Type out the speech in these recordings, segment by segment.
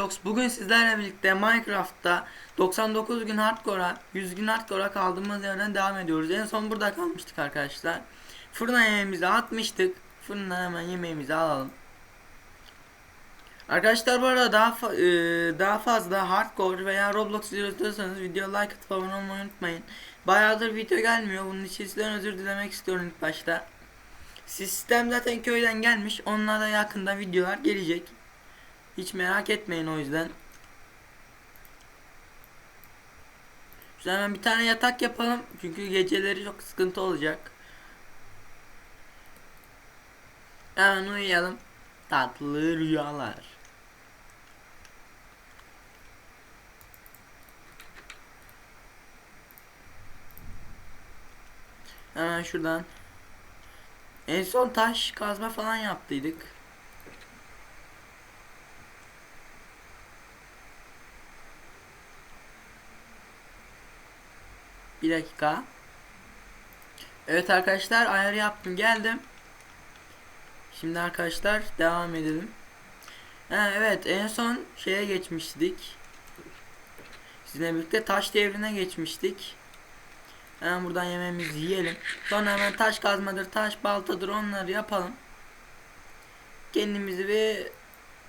Roblox bugün sizlerle birlikte Minecraft'ta 99 gün hardcore'a 100 gün hardcore'a kaldığımız yerden devam ediyoruz. En son burada kalmıştık arkadaşlar. Fırına yemeğimizi atmıştık. Fırından hemen yemeğimizi alalım. Arkadaşlar bu arada daha e, daha fazla hardcore veya Roblox video istiyorsanız video like atıp abone olmayı unutmayın. Bayağıdır video gelmiyor. Bunun için sizden özür dilemek istiyorum ilk başta. Sistem zaten köyden gelmiş. Onlara da yakında videolar gelecek. Hiç merak etmeyin o yüzden. Şöyle hemen bir tane yatak yapalım. Çünkü geceleri çok sıkıntı olacak. Hemen uyuyalım. Tatlı rüyalar. Hemen şuradan. En son taş kazma falan yaptıydık. Bir dakika. Evet arkadaşlar ayar yaptım geldim. Şimdi arkadaşlar devam edelim. Ha, evet en son şeye geçmiştik. Sizinle birlikte taş devrine geçmiştik. Hemen buradan yemeğimizi yiyelim. Sonra hemen taş kazmadır, taş baltadır onları yapalım. Kendimizi bir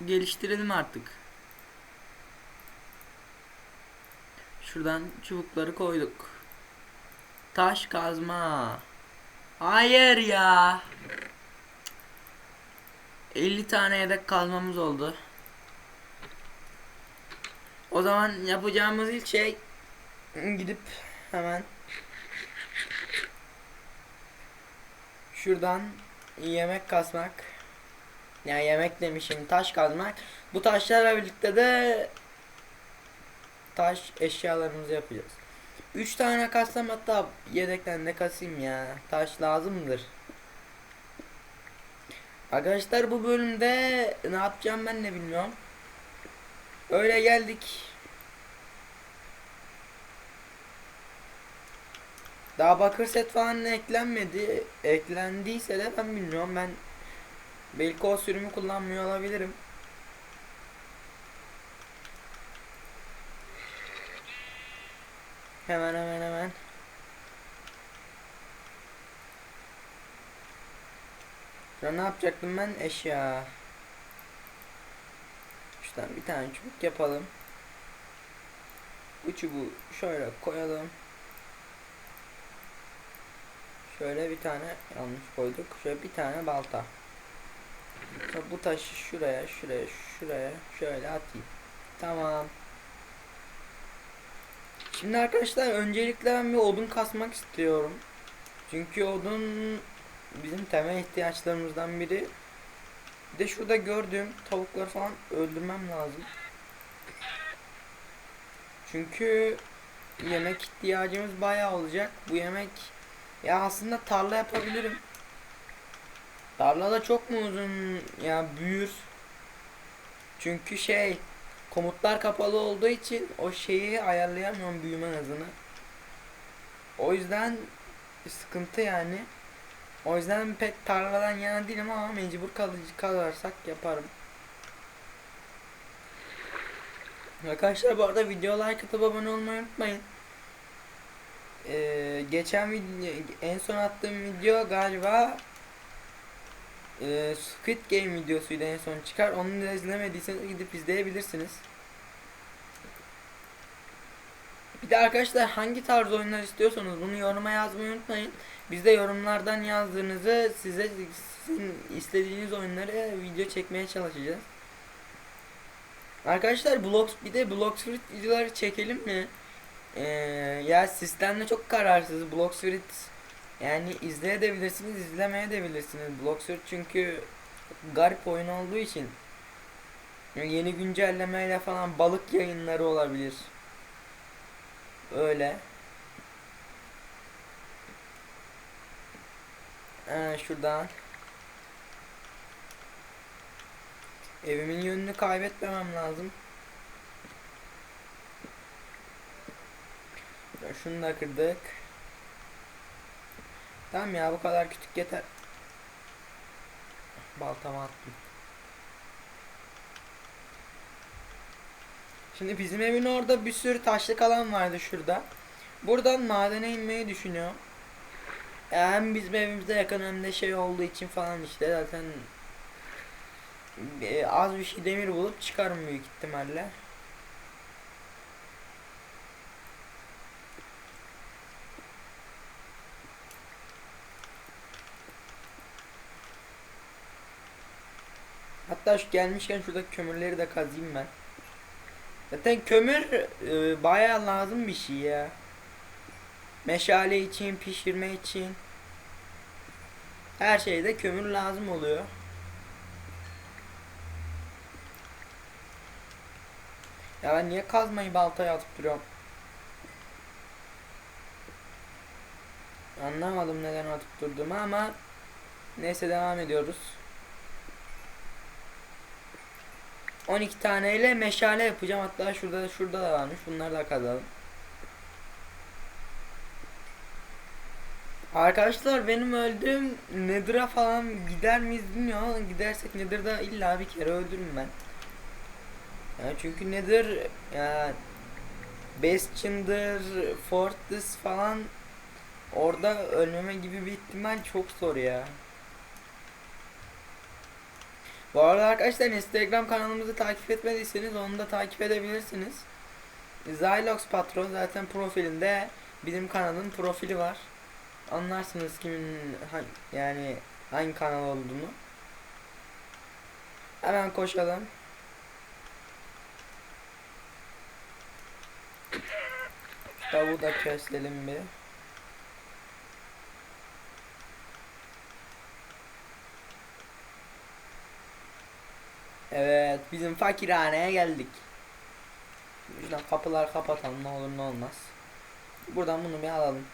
geliştirelim artık. Şuradan çubukları koyduk. Taş kazma. Hayır ya. 50 tane yedek kazmamız oldu. O zaman yapacağımız ilk şey gidip hemen şuradan yemek kasmak. Yani yemek demişim taş kazmak. Bu taşlarla birlikte de taş eşyalarımızı yapacağız. 3 tane kassam hatta yedekten de kasayım ya. Taş lazımdır. Arkadaşlar bu bölümde ne yapacağım ben de bilmiyorum. Öyle geldik. Daha bakır set falan eklenmedi. Eklendiyse de ben bilmiyorum. Ben belki o sürümü kullanmıyor olabilirim. Hemen hemen hemen. Sonra ne yapacaktım ben? Eşya. Şuradan bir tane çubuk yapalım. Bu çubuğu şöyle koyalım. Şöyle bir tane yanlış koyduk. Şöyle bir tane balta. Sonra bu taşı şuraya, şuraya, şuraya şöyle atayım. Tamam. Şimdi arkadaşlar öncelikle ben bir odun kasmak istiyorum. Çünkü odun bizim temel ihtiyaçlarımızdan biri. Bir de şurada gördüğüm tavukları falan öldürmem lazım. Çünkü yemek ihtiyacımız bayağı olacak. Bu yemek ya aslında tarla yapabilirim. Tarla da çok mu uzun ya büyür. Çünkü şey komutlar kapalı olduğu için o şeyi ayarlayamıyorum büyüme hızını. O yüzden sıkıntı yani. O yüzden pek tarladan yana değilim ama mecbur kalıcı kalırsak yaparım. Arkadaşlar bu arada video like atıp abone olmayı unutmayın. Ee, geçen video en son attığım video galiba e, Squid Game videosuydu en son çıkar. Onu da izlemediyseniz gidip izleyebilirsiniz. Bir de arkadaşlar hangi tarz oyunlar istiyorsanız bunu yoruma yazmayı unutmayın. Biz de yorumlardan yazdığınızı size sizin istediğiniz oyunları video çekmeye çalışacağız. Arkadaşlar Blox bir de Bloxfruit videoları çekelim mi? Ee, ya sistemde çok kararsız. Bloxfruit yani izleyebilirsiniz, izlemeyebilirsiniz. Bloxfruit çünkü garip oyun olduğu için yeni güncellemeyle falan balık yayınları olabilir. Öyle. Ee, şuradan. Evimin yönünü kaybetmemem lazım. Şunu da kırdık. Tamam ya bu kadar küçük yeter. Baltamı attım. Şimdi bizim evin orada bir sürü taşlık alan vardı şurada. Buradan madene inmeyi düşünüyorum. Ya hem bizim evimize yakın hem de şey olduğu için falan işte zaten e, az bir şey demir bulup çıkarım büyük ihtimalle. Hatta şu gelmişken şurada kömürleri de kazayım ben. Zaten kömür e, bayağı lazım bir şey ya. Meşale için, pişirme için. Her şeyde kömür lazım oluyor. Ya ben niye kazmayı baltaya atıp duruyorum? Anlamadım neden atıp durduğumu ama neyse devam ediyoruz. 12 taneyle meşale yapacağım. Hatta şurada şurada da varmış. Bunları da kazalım. Arkadaşlar benim öldüğüm Nether'a falan gider miyiz bilmiyorum gidersek Nether'da illa bir kere öldürürüm ben. Yani çünkü Nether ya Bastion'dır, Fortress falan orada ölmeme gibi bir ihtimal çok zor ya. Bu arada arkadaşlar Instagram kanalımızı takip etmediyseniz onu da takip edebilirsiniz. Zylox Patron zaten profilinde bizim kanalın profili var. Anlarsınız kimin yani hangi kanal olduğunu. Hemen koşalım. Tavuğu da keselim bir. Evet, bizim fakirhaneye geldik. Şuradan kapılar kapatalım ne olur ne olmaz. Buradan bunu bir alalım.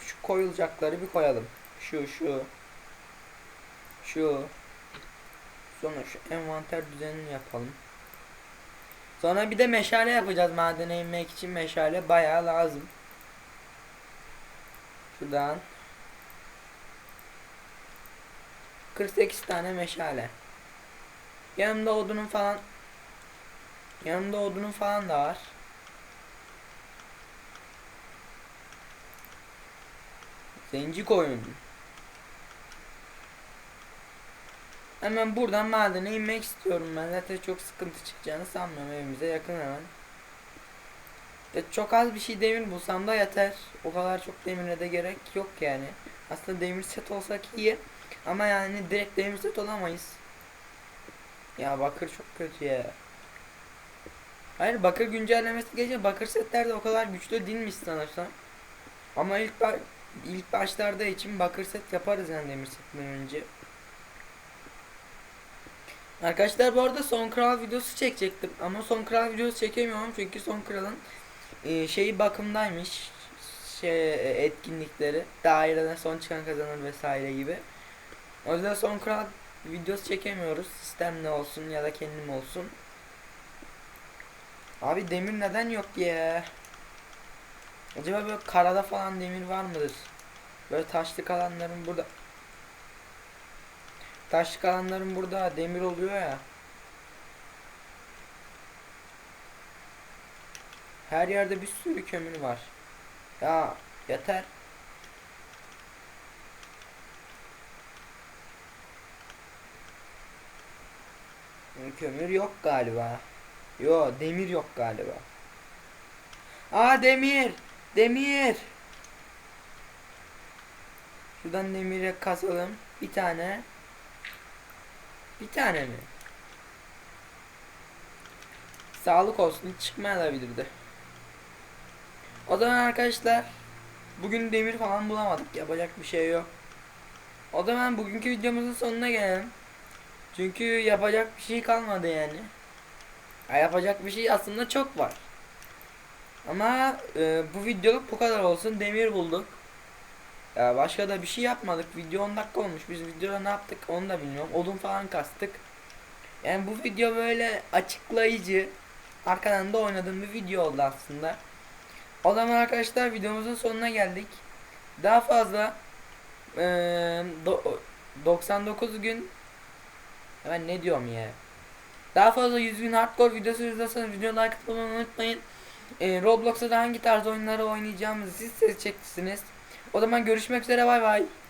Şu koyulacakları bir koyalım. Şu şu. Şu. Sonra şu envanter düzenini yapalım. Sonra bir de meşale yapacağız madene inmek için meşale bayağı lazım. Şuradan 48 tane meşale. Yanımda odunun falan yanımda odunun falan da var. Zenci koyun. Hemen buradan madene inmek istiyorum ben. Zaten çok sıkıntı çıkacağını sanmıyorum evimize yakın hemen. Ya çok az bir şey demir bulsam da yeter. O kadar çok demire de gerek yok yani. Aslında demir set olsak iyi. Ama yani direkt demir olamayız. Ya bakır çok kötü ya. Hayır bakır güncellemesi gelince bakır setler de o kadar güçlü değilmiş sanırsam. Ama ilk ba ilk başlarda için bakır set yaparız yani demir setten önce. Arkadaşlar bu arada son kral videosu çekecektim ama son kral videosu çekemiyorum çünkü son kralın e, şeyi bakımdaymış şey e, etkinlikleri daireden son çıkan kazanır vesaire gibi. O yüzden son kral videosu çekemiyoruz. Sistem ne olsun ya da kendim olsun. Abi demir neden yok ya? Acaba böyle karada falan demir var mıdır? Böyle taşlık alanların burada Taşlık alanların burada demir oluyor ya. Her yerde bir sürü kömür var. Ya yeter. Kömür yok galiba. Yo demir yok galiba. Aa demir. Demir. Şuradan demire kasalım. Bir tane. Bir tane mi? Sağlık olsun hiç çıkmayabilirdi. O zaman arkadaşlar bugün demir falan bulamadık. Yapacak bir şey yok. O zaman bugünkü videomuzun sonuna gelelim. Çünkü yapacak bir şey kalmadı yani. Ya yapacak bir şey aslında çok var. Ama e, bu videoluk bu kadar olsun. Demir bulduk. Ya başka da bir şey yapmadık. Video 10 dakika olmuş. Biz videoda ne yaptık onu da bilmiyorum. Odun falan kastık. Yani bu video böyle açıklayıcı. Arkadan da oynadığım bir video oldu aslında. O zaman arkadaşlar videomuzun sonuna geldik. Daha fazla e, do, 99 gün ben ne diyorum ya Daha fazla 100 bin hardcore videosu izliyorsanız video like atmayı unutmayın. Ee, Roblox'ta da hangi tarz oyunları oynayacağımızı siz seçeceksiniz. O zaman görüşmek üzere bay bay.